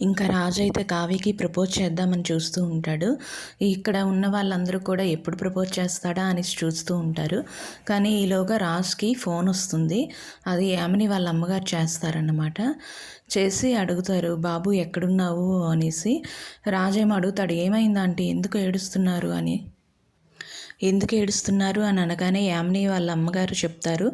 ఇంకా రాజు అయితే కావ్యకి ప్రపోజ్ చేద్దామని చూస్తూ ఉంటాడు. ఇక్కడ ఉన్న వాళ్ళందరూ కూడా ఎప్పుడు ప్రపోజ్ చేస్తాడా అని చూస్తూ ఉంటారు. కానీ ఈలోగా రాజుకి ఫోన్ వస్తుంది. అది యామిని వాళ్ళ అమ్మగారు చేస్తారన్నమాట. చేసి అడుగుతారు బాబు ఎక్కడున్నావు? అనేసి. రాజేమో అడుగుతాడు ఏమైందంటే ఎందుకు ఏడుస్తున్నారు? అని. ఎందుకు ఏడుస్తున్నారు అని అనగానే యామిని వాళ్ళ అమ్మగారు చెప్తారు.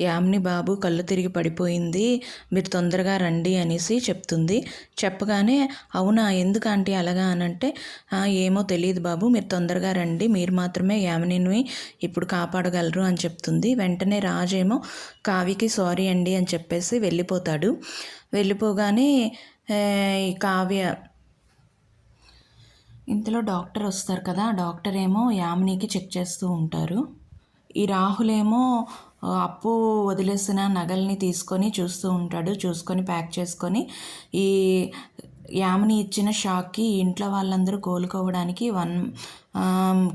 యామిని బాబు కళ్ళు తిరిగి పడిపోయింది. మీరు తొందరగా రండి అనేసి చెప్తుంది. చెప్పగానే అవునా ఎందుకు ఆంటీ అలాగా అనంటే ఏమో తెలియదు బాబు మీరు తొందరగా రండి మీరు మాత్రమే యామినిని ఇప్పుడు కాపాడగలరు అని చెప్తుంది. వెంటనే రాజేమో కావికి సారీ అండి అని చెప్పేసి వెళ్ళిపోతాడు. వెళ్ళిపోగానే ఈ కావ్య ఇంతలో డాక్టర్ వస్తారు కదా డాక్టర్ ఏమో యామినికి చెక్ చేస్తూ ఉంటారు. ఈ రాహులేమో అప్పు వదిలేసిన నగల్ని తీసుకొని చూస్తూ ఉంటాడు చూసుకొని ప్యాక్ చేసుకొని. ఈ యామిని ఇచ్చిన షాక్కి ఇంట్లో వాళ్ళందరూ కోలుకోవడానికి వన్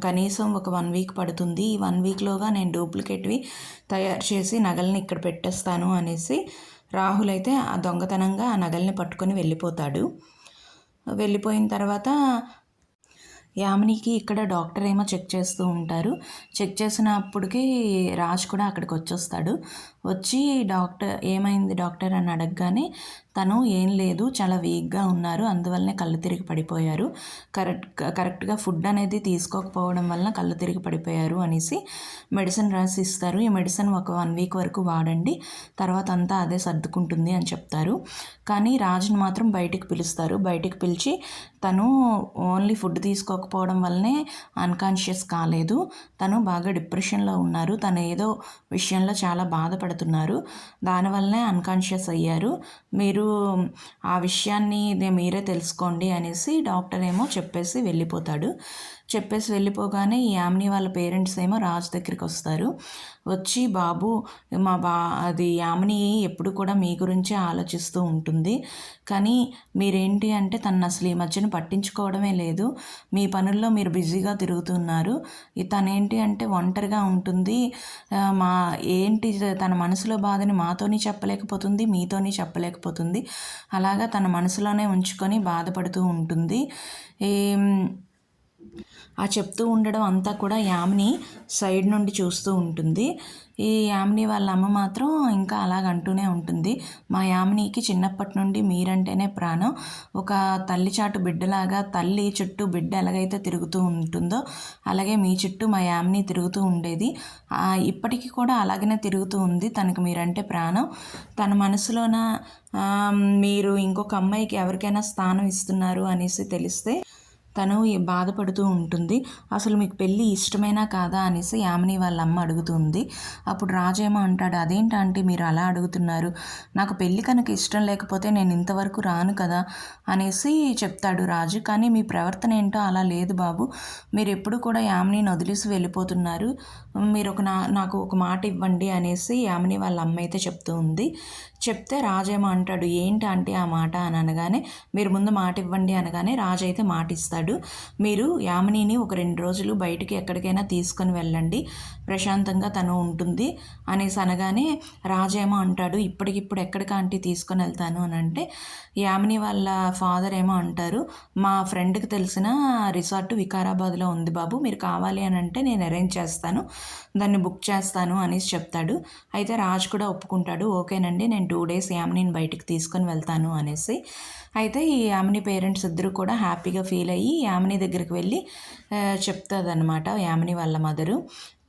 కనీసం ఒక వన్ వీక్ పడుతుంది. ఈ వన్ వీక్లోగా నేను డూప్లికేట్వి తయారు చేసి నగల్ని ఇక్కడ పెట్టేస్తాను అనేసి రాహుల్ అయితే ఆ దొంగతనంగా ఆ నగల్ని పట్టుకొని వెళ్ళిపోతాడు. వెళ్ళిపోయిన తర్వాత యామినికి ఇక్కడ డాక్టర్ ఏమో చెక్ చేస్తూ ఉంటారు. చెక్ చేసినప్పటికీ రాజ్ కూడా అక్కడికి వచ్చేస్తాడు. వచ్చి డాక్టర్ ఏమైంది డాక్టర్ అని అడగగానే తను ఏం లేదు చాలా వీక్గా ఉన్నారు. అందువల్లనే కళ్ళు తిరిగి పడిపోయారు. కరెక్ట్ కరెక్ట్గా ఫుడ్ అనేది తీసుకోకపోవడం వల్ల కళ్ళు తిరిగి పడిపోయారు అనేసి మెడిసిన్ రాసి ఇస్తారు ఈ మెడిసిన్ ఒక వన్ వీక్ వరకు వాడండి తర్వాత అంతా అదే సర్దుకుంటుంది అని చెప్తారు. కానీ రాజుని మాత్రం బయటికి పిలుస్తారు. బయటికి పిలిచి తను ఓన్లీ ఫుడ్ తీసుకోకపోవడం వల్లనే అన్కాన్షియస్ కాలేదు. తను బాగా డిప్రెషన్లో ఉన్నారు. తను ఏదో విషయంలో చాలా బాధపడుతున్నారు. దానివల్లనే అన్కాన్షియస్ అయ్యారు. మీరు ఆ విషయాన్ని మీరే తెలుసుకోండి అనేసి డాక్టర్ ఏమో చెప్పేసి వెళ్ళిపోతాడు. చెప్పేసి వెళ్ళిపోగానే ఈ యామిని వాళ్ళ పేరెంట్స్ ఏమో రాజు దగ్గరికి వస్తారు. వచ్చి బాబు మా బా అది యామిని ఎప్పుడు కూడా మీ గురించే ఆలోచిస్తూ ఉంటుంది. కానీ మీరేంటి అంటే తను అసలు ఈ మధ్యన పట్టించుకోవడమే లేదు. మీ పనుల్లో మీరు బిజీగా తిరుగుతున్నారు. తనేంటి అంటే ఒంటరిగా ఉంటుంది. మా ఏంటి తన మనసులో బాధని మాతోని చెప్పలేకపోతుంది మీతోని చెప్పలేకపోతుంది. అలాగా తన మనసులోనే ఉంచుకొని బాధపడుతూ ఉంటుంది. ఆ చెప్తూ ఉండడం అంతా కూడా యామిని సైడ్ నుండి చూస్తూ ఉంటుంది. ఈ యామిని వాళ్ళ అమ్మ మాత్రం ఇంకా అలాగ అంటూనే ఉంటుంది. మా యామినికి చిన్నప్పటి నుండి మీరంటేనే ప్రాణం. ఒక తల్లి చాటు బిడ్డలాగా తల్లి చుట్టూ బిడ్డ ఎలాగైతే తిరుగుతూ ఉంటుందో అలాగే మీ చుట్టూ మా యామిని తిరుగుతూ ఉండేది. ఇప్పటికీ కూడా అలాగనే తిరుగుతూ ఉంది. తనకు మీరంటే ప్రాణం. తన మనసులోన మీరు ఇంకొక అమ్మాయికి ఎవరికైనా స్థానం ఇస్తున్నారు అనేసి తెలిస్తే తను బాధపడుతూ ఉంటుంది. అసలు మీకు పెళ్ళి ఇష్టమైనా కాదా? అనేసి యామిని వాళ్ళ అమ్మ అడుగుతుంది. అప్పుడు రాజేమో అంటాడు అదేంటంటే మీరు అలా అడుగుతున్నారు? నాకు పెళ్ళి కనుక ఇష్టం లేకపోతే నేను ఇంతవరకు రాను కదా? అనేసి చెప్తాడు రాజు. కానీ మీ ప్రవర్తన ఏంటో అలా లేదు బాబు. మీరు ఎప్పుడు కూడా యామిని వదిలేసి వెళ్ళిపోతున్నారు. మీరు ఒక నా నాకు ఒక మాట ఇవ్వండి అనేసి యామిని వాళ్ళ అమ్మ అయితే చెప్తూ ఉంది. చెప్తే రాజేమో అంటాడు ఏంటి అంటే ఆ మాట? అని అనగానే మీరు ముందు మాట ఇవ్వండి అనగానే రాజు అయితే మాట ఇస్తాడు మీరు యామినిని ఒక రెండు రోజులు బయటికి ఎక్కడికైనా తీసుకొని వెళ్ళండి. ప్రశాంతంగా తను ఉంటుంది అనేసి అనగానే రాజేమో అంటాడు ఇప్పటికిప్పుడు ఎక్కడికి ఆంటీ తీసుకొని వెళ్తాను? అని అంటే యామిని వాళ్ళ ఫాదర్ ఏమో అంటారు మా ఫ్రెండ్కి తెలిసిన రిసార్ట్ వికారాబాద్లో ఉంది బాబు మీరు కావాలి అని అంటే నేను అరేంజ్ చేస్తాను దాన్ని బుక్ చేస్తాను అనేసి చెప్తాడు. అయితే రాజ్ కూడా ఒప్పుకుంటాడు ఓకేనండి నేను టూ డేస్ యామినిని బయటికి తీసుకొని వెళ్తాను అనేసి. అయితే ఈ యామిని పేరెంట్స్ ఇద్దరు కూడా హ్యాపీగా ఫీల్ అయ్యి యామిని దగ్గరికి వెళ్ళి చెప్తుందన్నమాట యామిని వాళ్ళ మదరు.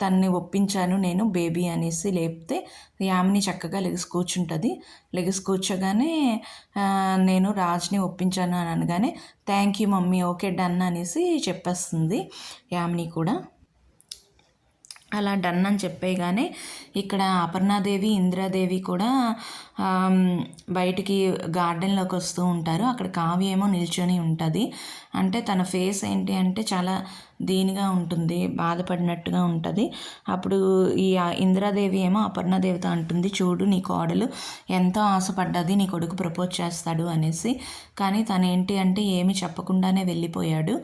తన్ని ఒప్పించాను నేను బేబీ అనేసి లేపితే యామిని చక్కగా లెగిసి కూర్చుంటుంది. లెగిసి కూర్చోగానే నేను రాజ్ని ఒప్పించాను అని అనగానే thank you mummy okay done అనేసి చెప్పేస్తుంది యామిని కూడా. అలా డన్ అని చెప్పేగానే ఇక్కడ అపర్ణాదేవి ఇందిరాదేవి కూడా బయటికి గార్డెన్లోకి వస్తూ ఉంటారు. అక్కడ కావ్య ఏమో నిల్చొని ఉంటుంది. అంటే తన ఫేస్ ఏంటి అంటే చాలా దీనిగా ఉంటుంది బాధపడినట్టుగా ఉంటుంది. అప్పుడు ఈ ఇందిరాదేవి ఏమో అపర్ణదేవత అంటుంది చూడు నీ కోడలు ఎంతో ఆశపడ్డది నీ కొడుకు ప్రపోజ్ చేస్తాడు అనేసి. కానీ తను ఏంటి అంటే ఏమి చెప్పకుండానే వెళ్ళిపోయాడు.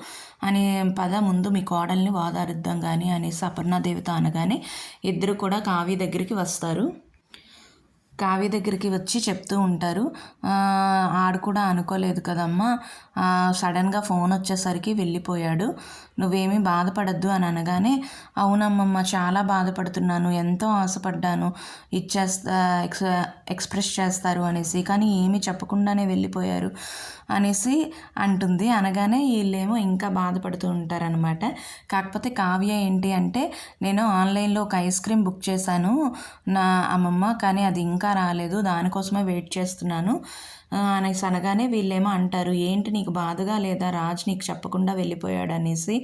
అని పద ముందు మీ కోడల్ని వాదారుద్దాం కానీ అనేసి అపర్ణదేవత అనగానే ఇద్దరు కూడా కావ్య దగ్గరికి వస్తారు. కావ్య దగ్గరికి వచ్చి చెప్తూ ఉంటారు. ఆడు కూడా అనుకోలేదు కదమ్మా. సడన్గా ఫోన్ వచ్చేసరికి వెళ్ళిపోయాడు. నువ్వేమీ బాధపడద్దు అని అనగానే అవునమ్మమ్మ చాలా బాధపడుతున్నాను. ఎంతో ఆశపడ్డాను. ఇచ్చేస్తా ఎక్స్ ఎక్స్ప్రెస్ చేస్తారు అనేసి. కానీ ఏమీ చెప్పకుండానే వెళ్ళిపోయారు. అనేసి అంటుంది. అనగానే వీళ్ళేమో ఇంకా బాధపడుతూ ఉంటారనమాట కాకపోతే కావ్య ఏంటి అంటే నేను ఆన్లైన్లో ఒక ఐస్ క్రీమ్ బుక్ చేశాను. నా అమ్మమ్మ కానీ అది ఇంకా రాలేదు. దానికోసమే వెయిట్ చేస్తున్నాను. అనేసి అనగానే వీళ్ళేమో అంటారు ఏంటి నీకు బాధగా లేదా? రాజ్ నీకు చెప్పకుండా వెళ్ళిపోయాడు అనేసి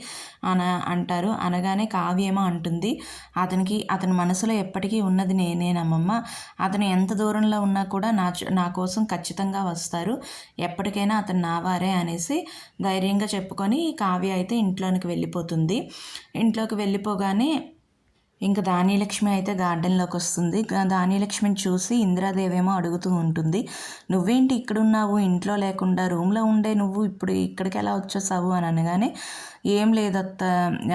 అన అంటారు. అనగానే కావ్యేమో అంటుంది అతనికి అతని మనసులో ఎప్పటికీ ఉన్నది నేనేనమ్మమ్మ అతను ఎంత దూరంలో ఉన్నా కూడా నా నా కోసం ఖచ్చితంగా వస్తారు. ఎప్పటికైనా అతను నా వారే అనేసి ధైర్యంగా చెప్పుకొని కావ్య అయితే ఇంట్లోనికి వెళ్ళిపోతుంది. ఇంట్లోకి వెళ్ళిపోగానే ఇంకా దానిలక్ష్మి అయితే గార్డెన్లోకి వస్తుంది. గా- దానిలక్ష్మిని చూసి ఇందిరాదేవేమో అడుగుతూ ఉంటుంది. నువ్వేంటి ఇక్కడ ఉన్నావు ఇంట్లో లేకుండా రూమ్లో ఉండే నువ్వు ఇప్పుడు ఇక్కడికి ఎలా వచ్చేసావు? అని అనగానే ఏం లేదత్త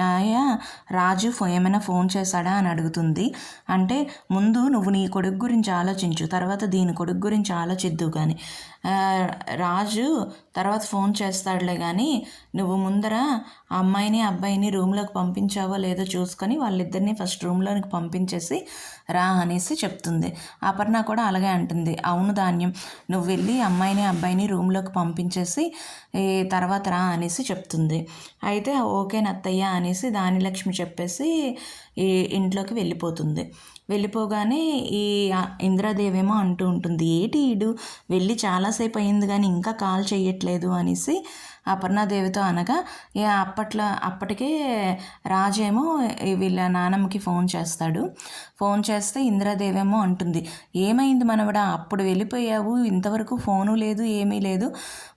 ఆయా రాజు ఏమైనా ఫోన్ చేశాడా? అని అడుగుతుంది. అంటే ముందు నువ్వు నీ కొడుకు గురించి ఆలోచించు తర్వాత దీని కొడుకు గురించి ఆలోచిద్దు కానీ రాజు తర్వాత ఫోన్ చేస్తాడులే కానీ నువ్వు ముందర ఆ అమ్మాయిని అబ్బాయిని రూమ్లోకి పంపించావో లేదో చూసుకొని వాళ్ళిద్దరిని ఫస్ట్ రూమ్లోనికి పంపించేసి రా అనేసి చెప్తుంది. అపర్ణ కూడా అలాగే అంటుంది. అవును ధాన్యం నువ్వు వెళ్ళి అమ్మాయిని అబ్బాయిని రూమ్లోకి పంపించేసి ఈ తర్వాత రా అనేసి చెప్తుంది. అయితే ఓకే నత్తయ్య అనేసి దానిలక్ష్మి చెప్పేసి ఈ ఇంట్లోకి వెళ్ళిపోతుంది. వెళ్ళిపోగానే ఈ ఇంద్రాదేవేమో అంటూ ఉంటుంది ఏటి ఈడు? వెళ్ళి చాలాసేపు అయింది కానీ ఇంకా కాల్ చేయట్లేదు అనేసి అపర్ణాదేవితో అనగా అప్పట్లో అప్పటికే రాజేమో వీళ్ళ నానమ్మకి ఫోన్ చేస్తాడు. ఫోన్ చేస్తే ఇందిరాదేవేమో అంటుంది ఏమైంది మనవడా అప్పుడు వెళ్ళిపోయావు ఇంతవరకు ఫోను లేదు ఏమీ లేదు.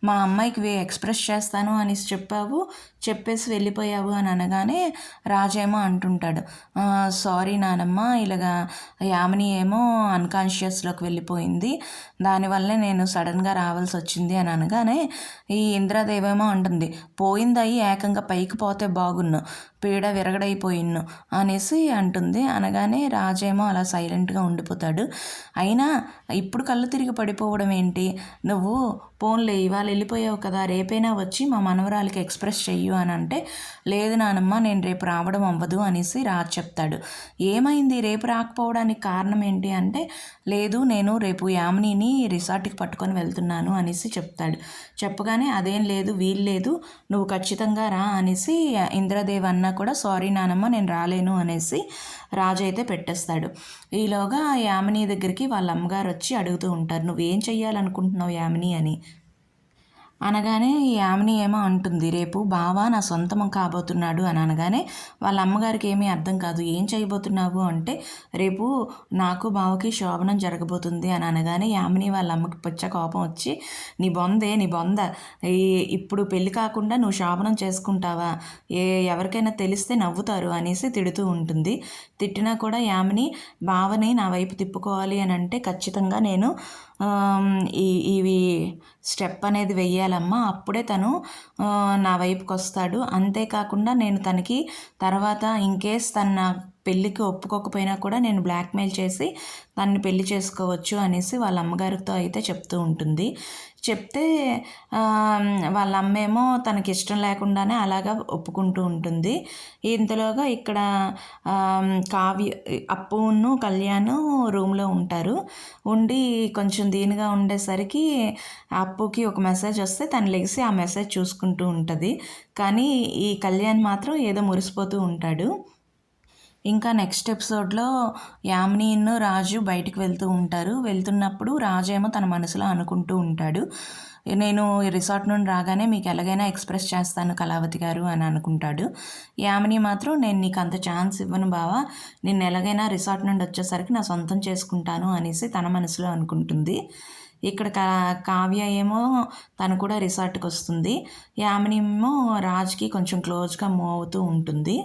మా అమ్మాయికి ఎక్స్ప్రెస్ చేస్తాను అనేసి చెప్పావు చెప్పేసి వెళ్ళిపోయావు అని అనగానే రాజేమో అంటుంటాడు. సారీ నానమ్మ ఇలాగా యామిని ఏమో అన్కాన్షియస్లోకి వెళ్ళిపోయింది. దానివల్లే నేను సడన్గా రావాల్సి వచ్చింది అని అనగానే ఈ ఇంద్రాదేవేమో అంటుంది. పోయిందయి ఏకంగా పైకి పోతే బాగున్ను. పీడ విరగడైపోయిన్ను అనేసి అంటుంది. అనగానే రాజేమో అలా సైలెంట్గా ఉండిపోతాడు. అయినా ఇప్పుడు కళ్ళు తిరిగి పడిపోవడం ఏంటి? నువ్వు పోన్లే ఇవాళ వెళ్ళిపోయావు కదా రేపైనా వచ్చి మా మనవరాలకి ఎక్స్ప్రెస్ చెయ్యు అని అంటే లేదు నానమ్మ నేను రేపు రావడం అవ్వదు అనేసి రాజ్ చెప్తాడు. ఏమైంది? రేపు రాకపోవడానికి కారణం ఏంటి అంటే లేదు నేను రేపు యామినిని రిసార్ట్కి పట్టుకొని వెళ్తున్నాను అనేసి చెప్తాడు. చెప్పగానే అదేం లేదు వీల్లేదు నువ్వు ఖచ్చితంగా రా అనేసి ఇంద్రదేవ్ అన్న కూడా సారీ నానమ్మ నేను రాలేను అనేసి రాజు అయితే పెట్టేస్తాడు. ఈలోగా యామిని దగ్గరికి వాళ్ళ అమ్మగారు వచ్చి అడుగుతూ ఉంటారు నువ్వేం చెయ్యాలనుకుంటున్నావు యామిని అని. అనగానే ఈ యామిని ఏమో అంటుంది రేపు బావా నా సొంతం కాబోతున్నాడు అని అనగానే వాళ్ళ అమ్మగారికి ఏమీ అర్థం కాదు ఏం చేయబోతున్నావు? అంటే రేపు నాకు బావకి శోభనం జరగబోతుంది అని అనగానే యామిని వాళ్ళ అమ్మకి పచ్చ కోపం వచ్చి నీ బొందే నీ బొంద ఈ ఇప్పుడు పెళ్ళి కాకుండా నువ్వు శోభనం చేసుకుంటావా? ఏ ఎవరికైనా తెలిస్తే నవ్వుతారు అనేసి తిడుతూ ఉంటుంది. తిట్టినా కూడా యామిని బావని నా వైపు తిప్పుకోవాలి అని అంటే ఖచ్చితంగా నేను ఈ ఇవి స్టెప్ అనేది వెయ్యాలి వెయ్యాలమ్మా అప్పుడే తను నా వైపుకి వస్తాడు అంతేకాకుండా నేను తనకి తర్వాత ఇన్ కేస్ తన నా పెళ్ళికి ఒప్పుకోకపోయినా కూడా నేను బ్లాక్మెయిల్ చేసి దాన్ని పెళ్ళి చేసుకోవచ్చు అనేసి వాళ్ళ అమ్మగారితో అయితే చెప్తూ ఉంటుంది. చెప్తే వాళ్ళ వాళ్ళ అమ్మేమో తనకి ఇష్టం లేకుండానే అలాగా ఒప్పుకుంటూ ఉంటుంది. ఇంతలోగా ఇక్కడ కావ్య అప్పును కళ్యాణ్ రూమ్లో ఉంటారు. ఉండి కొంచెం దీనిగా ఉండేసరికి అప్పుకి ఒక మెసేజ్ వస్తే తను లెగిసి ఆ మెసేజ్ చూసుకుంటూ ఉంటుంది. కానీ ఈ కళ్యాణ్ మాత్రం ఏదో మురిసిపోతూ ఉంటాడు. ఇంకా నెక్స్ట్ ఎపిసోడ్లో యామినిను రాజు బయటికి వెళ్తూ ఉంటారు. వెళ్తున్నప్పుడు రాజు ఏమో తన మనసులో అనుకుంటూ ఉంటాడు. నేను రిసార్ట్ నుండి రాగానే మీకు ఎలాగైనా ఎక్స్ప్రెస్ చేస్తాను కళావతి గారు అని అనుకుంటాడు. యామిని మాత్రం నేను నీకు అంత ఛాన్స్ ఇవ్వను బావా. నిన్ను ఎలాగైనా రిసార్ట్ నుండి వచ్చేసరికి నా సొంతం చేసుకుంటాను అనేసి తన మనసులో అనుకుంటుంది. ఇక్కడ కా కావ్య ఏమో తను కూడా రిసార్ట్కి వస్తుంది. యామిని ఏమో రాజ్కి కొంచెం క్లోజ్గా మూవ్ అవుతూ ఉంటుంది.